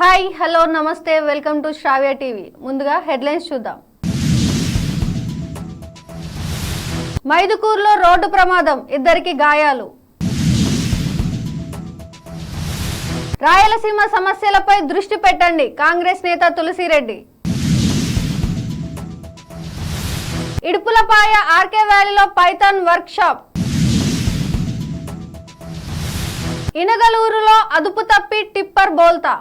Hi hello నమస్తే welcome to Sravya TV. ముందుగా headlines చూద్దాం. మైదుకూరులో రోడ్డు ప్రమాదం ఇద్దరికి గాయాలు. రాయలసీమ సమస్యలపై దృష్టి పెట్టండి కాంగ్రెస్ నేత తులసిరెడ్డి. ఇడుపులపాయ ఆర్కే వ్యాలీలో పైథాన్ వర్క్ షాప్ ఇనగలూరులో అదుపు తప్పి టిప్పర్ బోల్తా.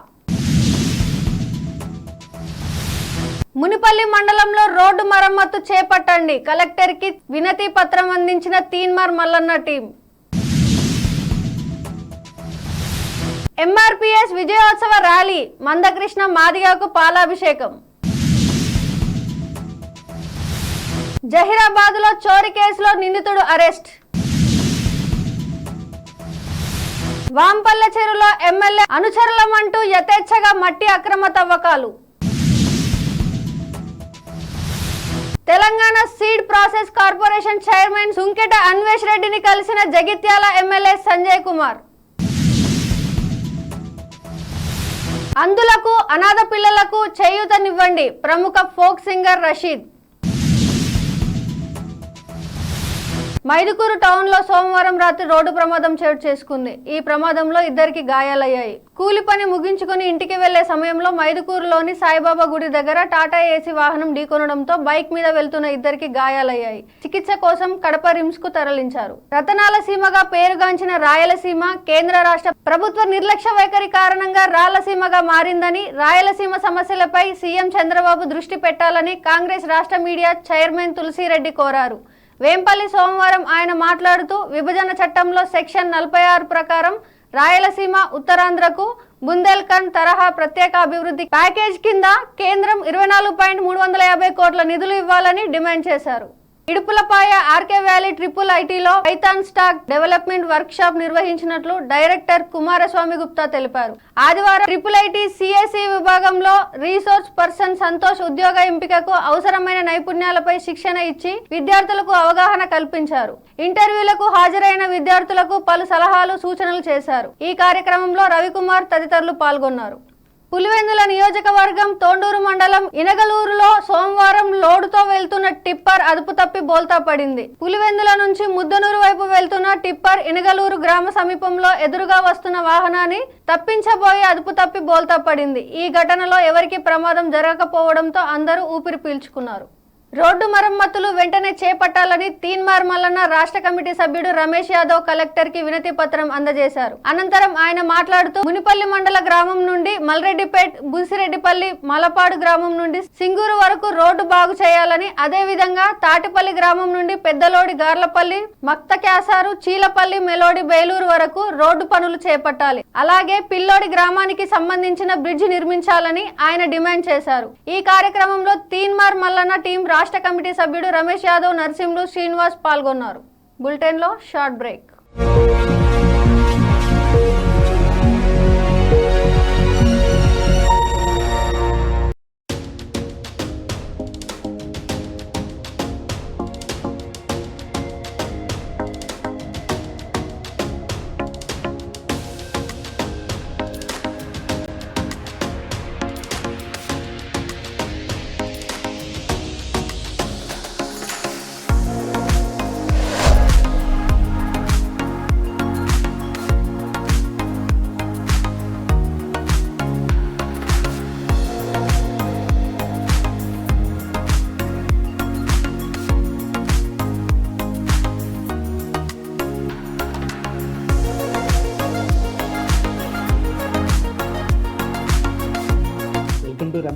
మునిపల్లి మండలంలో రోడ్డు మరమ్మతు చేపట్టండి. కలెక్టర్కి వినతి పత్రం అందించిన తీన్మార్ మల్లన్న టీం. ఎంఆర్పిఎస్ విజయోత్సవ ర్యాలీ మందకృష్ణ మాదిగకు పాలాభిషేకం. జహీరాబాద్లో చోరీ కేసులో నిందితుడు అరెస్ట్. వాంపల్ల చెరువులో ఎమ్మెల్యే అనుచరులమంటూ యథేచ్ఛగా మట్టి అక్రమ తవ్వకాలు. Telangana seed process corporation chairman Sunketa Anvesh రెడ్డిని కలిసిన జగిత్యాల ఎమ్మెల్యే సంజయ్ కుమార్. అందులకు అనాథ పిల్లలకు చేయూతనివ్వండి ప్రముఖ ఫోక్ సింగర్ రషీద్. మైదుకూరు టౌన్లో సోమవారం రాత్రి రోడ్డు ప్రమాదం చోటు చేసుకుంది. ఈ ప్రమాదంలో ఇద్దరికి గాయాలయ్యాయి. కూలి పని ముగించుకుని ఇంటికి వెళ్ళే సమయంలో మైదుకూరులోని సాయిబాబా గుడి దగ్గర టాటా ఏసీ వాహనం ఢీకొనడంతో బైక్ మీద వెళ్తున్న ఇద్దరికి గాయాలయ్యాయి. చికిత్స కోసం కడప రిమ్స్కు తరలించారు. రతనాల సీమగా పేరుగాంచిన రాయలసీమ కేంద్ర రాష్ట్ర ప్రభుత్వ నిర్లక్ష్య వైఖరి కారణంగా రాయలసీమగా మారిందని రాయలసీమ సమస్యలపై సీఎం చంద్రబాబు దృష్టి పెట్టాలని కాంగ్రెస్ రాష్ట్ర మీడియా చైర్మన్ తులసిరెడ్డి కోరారు. వేంపల్లి సోమవారం ఆయన మాట్లాడుతూ విభజన చట్టంలో సెక్షన్ నలభై ఆరు ప్రకారం రాయలసీమ ఉత్తరాంధ్రకు బుందేల్ఖండ్ తరహా ప్రత్యేక అభివృద్ధి ప్యాకేజ్ కింద కేంద్రం ఇరవై నాలుగు పాయింట్ మూడు వందల యాభై కోట్ల నిధులు ఇవ్వాలని డిమాండ్ చేశారు. ఇడుపులపాయ ఆర్కే వ్యాలీ ట్రిపుల్ ఐటీలో Python stack development workshop నిర్వహించినట్లు డైరెక్టర్ కుమారస్వామి గుప్తా తెలిపారు. ఆదివారం ట్రిపుల్ ఐటీ సిఎస్ఈ విభాగంలో రీసోర్స్ పర్సన్ సంతోష్ ఉద్యోగ ఎంపికకు అవసరమైన నైపుణ్యాలపై శిక్షణ ఇచ్చి విద్యార్థులకు అవగాహన కల్పించారు. ఇంటర్వ్యూలకు హాజరైన విద్యార్థులకు పలు సలహాలు సూచనలు చేశారు. ఈ కార్యక్రమంలో రవికుమార్ తదితరులు పాల్గొన్నారు. పులివెందుల నియోజకవర్గం తోండూరు మండలం ఇనగలూరులో సోమవారం లోడుతో వెళ్తున్న టిప్పర్ అదుపు తప్పి బోల్తా పడింది. పులివెందుల నుంచి ముద్దనూరు వైపు వెళ్తున్న టిప్పర్ ఇనగలూరు గ్రామ సమీపంలో ఎదురుగా వస్తున్న వాహనాన్ని తప్పించబోయి అదుపు తప్పి బోల్తా పడింది. ఈ ఘటనలో ఎవరికి ప్రమాదం జరగకపోవడంతో అందరూ ఊపిరి పీల్చుకున్నారు. రోడ్డు మరమ్మతులు వెంటనే చేపట్టాలని తీన్మార్ మల్లన్న రాష్ట్ర కమిటీ సభ్యుడు రమేష్ యాదవ్ కలెక్టర్కి వినతి పత్రం అందజేశారు. అనంతరం ఆయన మాట్లాడుతూ మునిపల్లి మండల గ్రామం నుండి మల్రెడ్డిపేట్ బుసిరెడ్డిపల్లి మలపాడు గ్రామం నుండి సింగూరు వరకు రోడ్డు బాగు చేయాలని అదే విధంగా తాటిపల్లి గ్రామం నుండి పెద్దలోడి గార్లపల్లి మక్తక్యాసారు చీలపల్లి మెలోడి బేలూరు వరకు రోడ్డు పనులు చేపట్టాలి. అలాగే పిల్లోడి గ్రామానికి సంబంధించిన బ్రిడ్జ్ నిర్మించాలని ఆయన డిమాండ్ చేశారు. ఈ కార్యక్రమంలో తీన్మార్ మల్లన్న టీం రాష్ట్ర కమిటీ సభ్యుడు రమేష్ యాదవ్ నరసింహులు శ్రీనివాస్ పాల్గొన్నారు. బులెటిన్లో short break.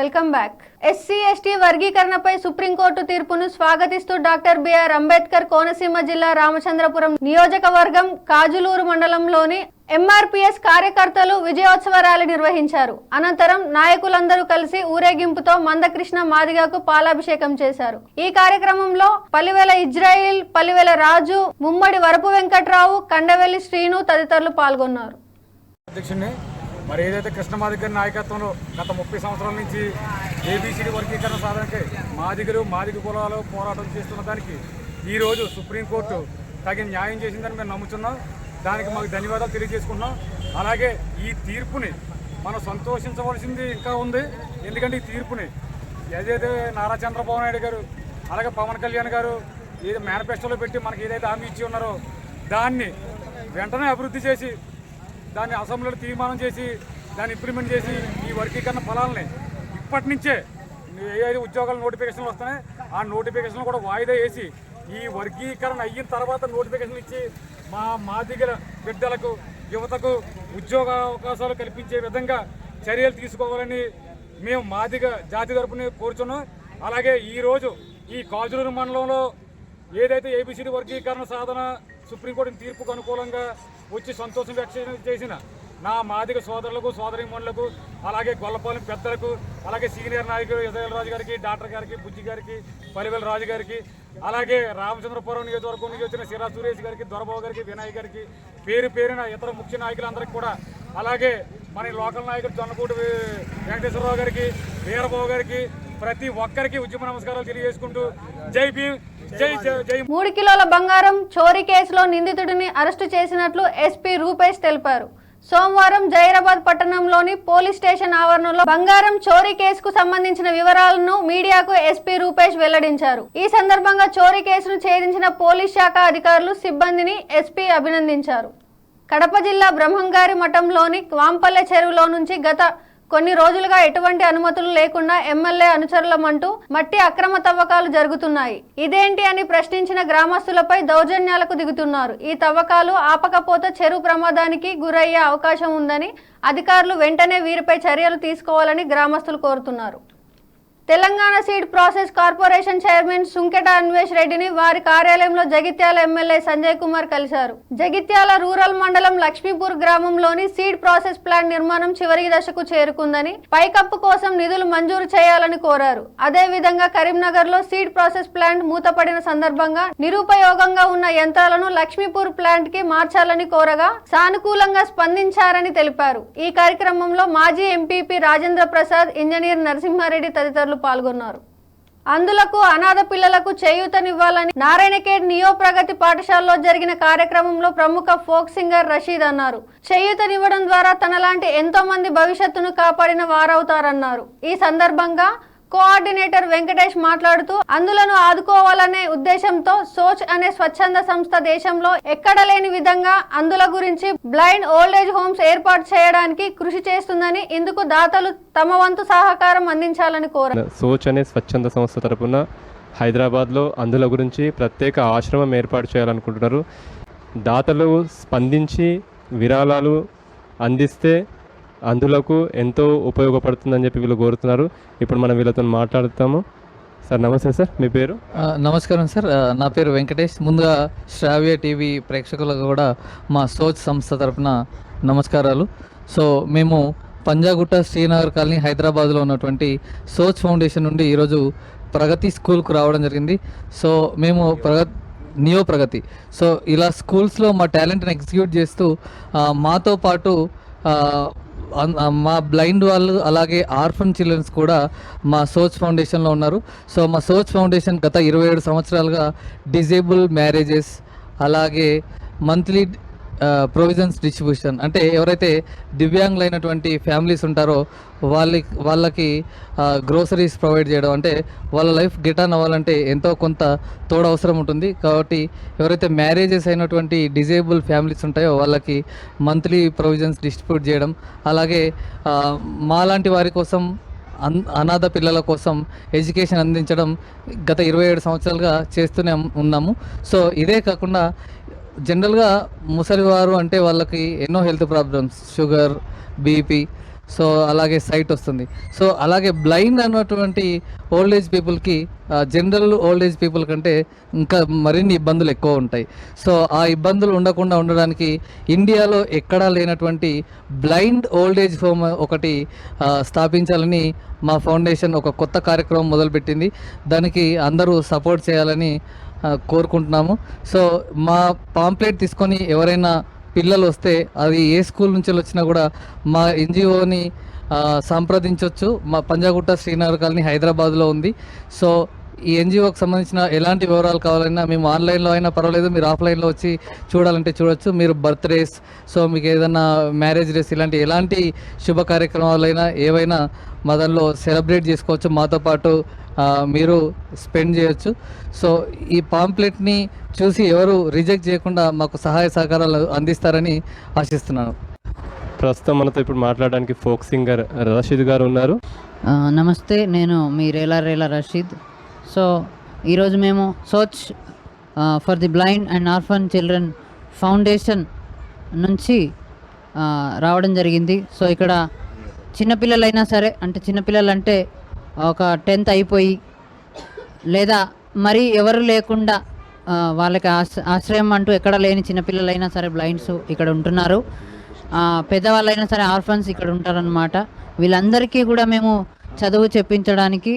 Welcome back. SC ST వర్గీకరణపై supreme court తీర్పును స్వాగతిస్తూ డాక్టర్ బిఆర్ అంబేద్కర్ కోనసీమ జిల్లా రామచంద్రపురం నియోజకవర్గం కాజులూరు మండలంలోని ఎంఆర్పిఎస్ కార్యకర్తలు విజయోత్సవ ర్యాలీ నిర్వహించారు. అనంతరం నాయకులందరూ కలిసి ఊరేగింపుతో మందకృష్ణ మాదిగకు పాలాభిషేకం చేశారు. ఈ కార్యక్రమంలో పలివేల ఇజ్రాయిల్ పలివేల రాజు ముమ్మడి వరపు వెంకట్రావు కండవెల్లి శ్రీను తదితరులు పాల్గొన్నారు. మరి ఏదైతే కృష్ణమాదిగర్ నాయకత్వంలో గత ముప్పై సంవత్సరాల నుంచి ఏబీసీడీ వర్గీకరణ సాధనకి మాదిగలు మాదిగ కులాలు పోరాటం చేస్తున్న దానికి ఈరోజు సుప్రీంకోర్టు తగిన న్యాయం చేసిందని మేము నమ్ముతున్నాం దానికి మాకు ధన్యవాదాలు తెలియజేసుకుంటున్నాం. అలాగే ఈ తీర్పుని మనం సంతోషించవలసింది ఇంకా ఉంది. ఎందుకంటే ఈ తీర్పుని ఏదైతే నారా చంద్రబాబు నాయుడు గారు అలాగే పవన్ కళ్యాణ్ గారు ఏదో మేనిఫెస్టోలో పెట్టి మనకి ఏదైతే హామీ ఇచ్చి ఉన్నారో దాన్ని వెంటనే అభివృద్ధి చేసి దాన్ని అసెంబ్లీలో తీర్మానం చేసి దాన్ని ఇంప్లిమెంట్ చేసి ఈ వర్గీకరణ ఫలాలని ఇప్పటి నుంచే ఏదైతే ఉద్యోగాల నోటిఫికేషన్లు వస్తున్నాయి. ఆ నోటిఫికేషన్లు కూడా వాయిదా వేసి ఈ వర్గీకరణ అయిన తర్వాత నోటిఫికేషన్ ఇచ్చి మా మాదిగల బిడ్డలకు యువతకు ఉద్యోగ అవకాశాలు కల్పించే విధంగా చర్యలు తీసుకోవాలని మేము మాదిగ జాతి తరపుని కోరుచున్నాం. అలాగే ఈరోజు ఈ కాజులూరు మండలంలో ఏదైతే ఏబిసిడి వర్గీకరణ సాధన సుప్రీంకోర్టు తీర్పుకు అనుకూలంగా వచ్చి సంతోషం వ్యక్తం చేసిన నా మాదిక సోదరులకు సోదరిమణులకు అలాగే గొల్లపాలెం పెద్దలకు అలాగే సీనియర్ నాయకులు ఇజరాయల్ రాజు గారికి డాక్టర్ గారికి బుజ్జి గారికి పలివెల రాజు గారికి అలాగే రామచంద్రపురం నియోజకవర్గం నుంచి వచ్చిన సిరా సురేష్ గారికి దొరబాబు గారికి వినాయక్ గారికి పేరు పేరున ఇతర ముఖ్య నాయకులందరికీ కూడా అలాగే మన లోకల్ నాయకుడు జొన్నకూటి వెంకటేశ్వరరావు గారికి వీరబాబు గారికి ప్రతి ఒక్కరికి ఉద్యమ నమస్కారాలు తెలియజేసుకుంటూ జై భీమ్. మూడు కిలోల బంగారం చోరీ కేసులో నిందితుడిని అరెస్టు చేసినట్లు ఎస్పీ రూపేష్ తెలిపారు. సోమవారం జైరాబాద్ పట్టణంలోని పోలీస్ స్టేషన్ ఆవరణలో బంగారం చోరీ కేసుకు సంబంధించిన వివరాలను మీడియాకు ఎస్పీ రూపేష్ వెల్లడించారు. ఈ సందర్భంగా చోరీ కేసును ఛేదించిన పోలీస్ శాఖ అధికారులు సిబ్బందిని ఎస్పీ అభినందించారు. కడప జిల్లా బ్రహ్మంగారి మఠంలోని వాంపల్లె చెరువులో నుంచి గత కొన్ని రోజులుగా ఎటువంటి అనుమతులు లేకుండా ఎమ్మెల్యే అనుచరులమంటూ మట్టి అక్రమ తవ్వకాలు జరుగుతున్నాయి. ఇదేంటి అని ప్రశ్నించిన గ్రామస్తులపై దౌర్జన్యాలకు దిగుతున్నారు. ఈ తవ్వకాలు ఆపకపోతే చెరువు ప్రమాదానికి గురయ్యే అవకాశం ఉందని అధికారులు వెంటనే వీరిపై చర్యలు తీసుకోవాలని గ్రామస్తులు కోరుతున్నారు. Telangana seed process corporation chairman Sunketa Anvesh రెడ్డిని వారి కార్యాలయంలో జగిత్యాల ఎమ్మెల్యే సంజయ్ కుమార్ కలిశారు. జగిత్యాల రూరల్ మండలం లక్ష్మీపూర్ గ్రామంలోని సీడ్ ప్రాసెస్ ప్లాంట్ నిర్మాణం చివరి దశకు చేరుకుందని పైకప్పు కోసం నిధులు మంజూరు చేయాలని కోరారు. అదే విధంగా కరీంనగర్లో సీడ్ ప్రాసెస్ ప్లాంట్ మూతపడిన సందర్భంగా నిరుపయోగంగా ఉన్న యంత్రాలను లక్ష్మీపూర్ ప్లాంట్కి మార్చాలని కోరగా సానుకూలంగా స్పందించారని తెలిపారు. ఈ కార్యక్రమంలో మాజీ ఎంపీపీ రాజేంద్ర ప్రసాద్ ఇంజనీర్ నరసింహారెడ్డి తదితరులు పాల్గొన్నారు. అందులకు అనాథ పిల్లలకు చేయూతనివ్వాలని నారాయణఖేడ్ నియో ప్రగతి పాఠశాలలో జరిగిన కార్యక్రమంలో ప్రముఖ ఫోక్ సింగర్ రషీద్ అన్నారు. చేయూతనివ్వడం ద్వారా తనలాంటి ఎంతో మంది భవిష్యత్తును కాపాడిన వారవుతారన్నారు. ఈ సందర్భంగా కోఆర్డినేటర్ వెంకటేష్ మాట్లాడుతూ అందులను ఆదుకోవాలనే ఉద్దేశంతో సోచ్ అనే స్వచ్ఛంద సంస్థ దేశంలో ఎక్కడ లేని విధంగా అందుల గురించి బ్లైండ్ ఓల్డేజ్ హోమ్స్ ఏర్పాటు చేయడానికి కృషి చేస్తుందని ఇందుకు దాతలు తమ వంతు సహకారం అందించాలని కోరారు. సోచ్ అనే స్వచ్ఛంద సంస్థ తరపున హైదరాబాద్లో అందుల గురించి ప్రత్యేక ఆశ్రమం ఏర్పాటు చేయాలనుకుంటున్నారు. దాతలు స్పందించి విరాళాలు అందిస్తే అందులకు ఎంతో ఉపయోగపడుతుందని చెప్పి వీళ్ళు కోరుతున్నారు. ఇప్పుడు మనం వీళ్ళతో మాట్లాడుతాము. సార్ నమస్తే సార్ మీ పేరు? నమస్కారం సార్. నా పేరు వెంకటేష్. ముందుగా శ్రావ్య టీవీ ప్రేక్షకులకు కూడా మా సోచ్ సంస్థ తరఫున నమస్కారాలు. సో మేము పంజాగుట్ట శ్రీనగర్ కాలనీ హైదరాబాద్లో ఉన్నటువంటి సోచ్ ఫౌండేషన్ నుండి ఈరోజు ప్రగతి స్కూల్కు రావడం జరిగింది. సో మేము ప్రగతి నియో ప్రగతి. సో ఇలా స్కూల్స్లో మా టాలెంట్ని ఎగ్జిక్యూట్ చేస్తూ మాతో పాటు మా బ్లైండ్ వాళ్ళు అలాగే ఆర్ఫన్ చిల్డ్రన్స్ కూడా మా సోచ్ ఫౌండేషన్లో ఉన్నారు. సో మా సోచ్ ఫౌండేషన్ గత ఇరవై ఏడు సంవత్సరాలుగా డిజేబుల్ మ్యారేజెస్ అలాగే మంత్లీ ప్రొవిజన్స్ డిస్ట్రిబ్యూషన్ అంటే ఎవరైతే దివ్యాంగులైనటువంటి ఫ్యామిలీస్ ఉంటారో వాళ్ళకి వాళ్ళకి గ్రోసరీస్ ప్రొవైడ్ చేయడం. అంటే వాళ్ళ లైఫ్ గిట్ ఆన్ అవ్వాలంటే ఎంతో కొంత తోడు అవసరం ఉంటుంది. కాబట్టి ఎవరైతే మ్యారేజెస్ అయినటువంటి డిజేబుల్ ఫ్యామిలీస్ ఉంటాయో వాళ్ళకి మంత్లీ ప్రొవిజన్స్ డిస్ట్రిబ్యూట్ చేయడం. అలాగే మాలాంటి వారి కోసం అన్ అనాథ పిల్లల కోసం ఎడ్యుకేషన్ అందించడం గత ఇరవై ఏడు సంవత్సరాలుగా చేస్తూనే ఉన్నాము. సో ఇదే కాకుండా జనరల్గా ముసలివారు అంటే వాళ్ళకి ఎన్నో health problems sugar BP so అలాగే సైట్ వస్తుంది. సో అలాగే బ్లైండ్ అన్నటువంటి ఓల్డ్ ఏజ్ పీపుల్కి జనరల్ ఓల్డ్ ఏజ్ పీపుల్ కంటే ఇంకా మరిన్ని ఇబ్బందులు ఎక్కువ ఉంటాయి. సో ఆ ఇబ్బందులు ఉండకుండా ఉండడానికి ఇండియాలో ఎక్కడా లేనటువంటి బ్లైండ్ ఓల్డ్ ఏజ్ హోమ్ ఒకటి స్థాపించాలని మా ఫౌండేషన్ ఒక కొత్త కార్యక్రమం మొదలుపెట్టింది. దానికి అందరూ సపోర్ట్ చేయాలని కోరుకుంటున్నాము. సో మా పాంప్లెట్ తీసుకొని ఎవరైనా పిల్లలు వస్తే అది ఏ స్కూల్ నుంచి వచ్చినా కూడా మా ఎన్జిఓని సంప్రదించవచ్చు మా పంజాగుట్ట శ్రీనగర్ కాలనీ హైదరాబాద్లో ఉంది. సో ఈ ఎన్జిఓకి సంబంధించిన ఎలాంటి వివరాలు కావాలన్నా మేము ఆన్లైన్లో అయినా పర్వాలేదు మీరు ఆఫ్లైన్లో వచ్చి చూడాలంటే చూడొచ్చు. మీరు బర్త్డేస్ సో మీకు ఏదైనా మ్యారేజ్ డేస్ ఇలాంటి ఎలాంటి శుభ కార్యక్రమాలైనా ఏవైనా మా దానిలో సెలబ్రేట్ చేసుకోవచ్చు. మాతో పాటు మీరు స్పెండ్ చేయొచ్చు. సో ఈ పాంప్లెట్ని చూసి ఎవరు రిజెక్ట్ చేయకుండా మాకు సహాయ సహకారాలు అందిస్తారని ఆశిస్తున్నాను. ప్రస్తుతం మనతో ఇప్పుడు మాట్లాడడానికి ఫోక్ సింగర్ రషీద్ గారు ఉన్నారు. నమస్తే నేను మీ రేలా రేలా రషీద్. సో ఈరోజు మేము Soch for the blind and orphan children foundation నుంచి ఆ, రావడం జరిగింది. సో ఇక్కడ చిన్నపిల్లలైనా సరే అంటే చిన్నపిల్లలు అంటే ఒక టెన్త్ అయిపోయి లేదా మరి ఎవరు లేకుండా వాళ్ళకి ఆశ్రయం అంటూ ఎక్కడ లేని చిన్నపిల్లలైనా సరే బ్లైండ్స్ ఇక్కడ ఉంటున్నారు. పెద్దవాళ్ళైనా సరే ఆర్ఫన్స్ ఇక్కడ ఉంటారనమాట వీళ్ళందరికీ కూడా మేము చదువు చెప్పించడానికి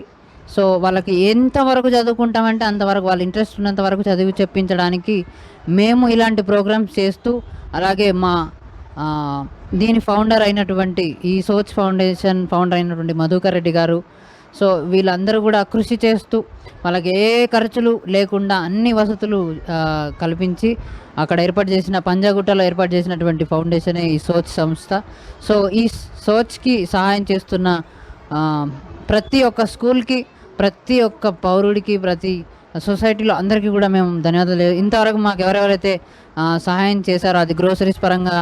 సో వాళ్ళకి ఎంతవరకు చదువుకుంటామంటే అంతవరకు వాళ్ళ ఇంట్రెస్ట్ ఉన్నంత వరకు చదువు చెప్పించడానికి మేము ఇలాంటి ప్రోగ్రామ్స్ చేస్తూ అలాగే మా దీని ఫౌండర్ అయినటువంటి ఈ సోచ్ ఫౌండేషన్ ఫౌండర్ అయినటువంటి మధుకర్ రెడ్డి గారు సో వీళ్ళందరూ కూడా కృషి చేస్తూ వాళ్ళకి ఏ ఖర్చులు లేకుండా అన్ని వసతులు కల్పించి అక్కడ ఏర్పాటు చేసిన పంజాగుట్టలో ఏర్పాటు చేసినటువంటి ఫౌండేషనే ఈ సోచ్ సంస్థ. సో ఈ సోచ్కి సహాయం చేస్తున్న ప్రతి ఒక్క స్కూల్కి ప్రతి ఒక్క పౌరుడికి ప్రతి సొసైటీలో అందరికీ కూడా మేము ధన్యవాదాలు. ఇంతవరకు మాకు ఎవరెవరైతే సహాయం చేశారో అది గ్రోసరీస్ పరంగా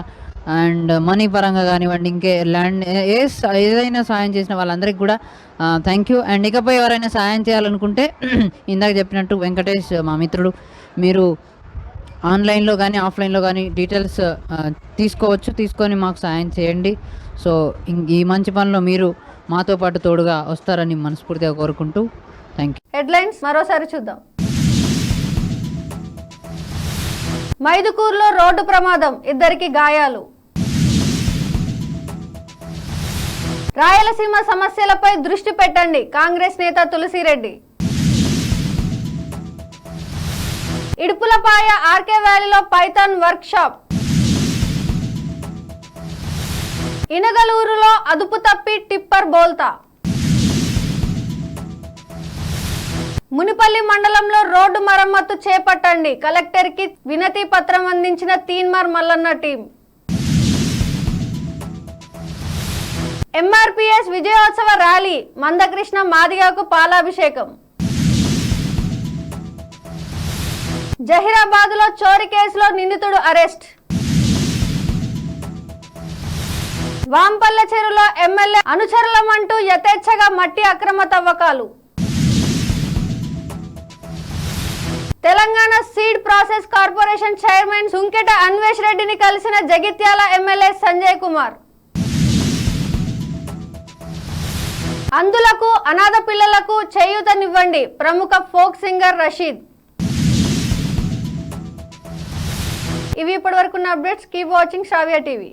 అండ్ మనీ పరంగా కానివ్వండి ఇంకే ల్యాండ్ ఏ స- ఏదైనా సహాయం చేసిన వాళ్ళందరికీ కూడా థ్యాంక్ యూ అండ్ ఇకపై ఎవరైనా సహాయం చేయాలనుకుంటే ఇందాక చెప్పినట్టు వెంకటేష్ మా మిత్రుడు మీరు ఆన్లైన్లో కానీ ఆఫ్లైన్లో కానీ డీటెయిల్స్ తీసుకోవచ్చు తీసుకొని మాకు సహాయం చేయండి. సో ఈ మంచి పనిలో మీరు మాతో పాటు తోడుగా వస్తారని మనస్ఫూర్తిగా కోరుకుంటూ థ్యాంక్ యూ హెడ్లైన్స్ మరోసారి చూద్దాం. మైదుకూరులో రోడ్డు ప్రమాదం. ఇద్దరికి గాయాలు. రాయలసీమ సమస్యలపై దృష్టి పెట్టండి. కాంగ్రెస్ నేత తులసిరెడ్డి. ఇడుపులపాయ ఆర్కే వ్యాలీలో పైథాన్ వర్క్ షాప్ ఇనగలూరులో అదుపు తప్పి టిప్పర్ బోల్తా. మునిపల్లి మండలంలో రోడ్డు మరమ్మతు చేపట్టండి. కలెక్టర్కి వినతి పత్రం అందించిన తీన్మార్ మల్లన్న టీం. ఎంఆర్పిఎస్ విజయోత్సవ ర్యాలీ మందకృష్ణ మాదిగకు పాలాభిషేకం. జహీరాబాద్లో చోరీ కేసులో నిందితుడు అరెస్ట్. వాంపల్ల చెరువులో ఎమ్మెల్యే అనుచరులమంటూ యథేచ్ఛగా మట్టి అక్రమ తవ్వకాలు. Telangana seed process corporation chairman Sunketa Anvesh రెడ్డిని కలిసిన జగిత్యాల ఎమ్మెల్యే సంజయ్ కుమార్. అందులకు అనాథ పిల్లలకు చేయూతనివ్వండి ప్రముఖ ఫోక్ సింగర్ రషీద్. ఇవి ఇప్పటివరకున్న updates. Keep watching Shravya TV.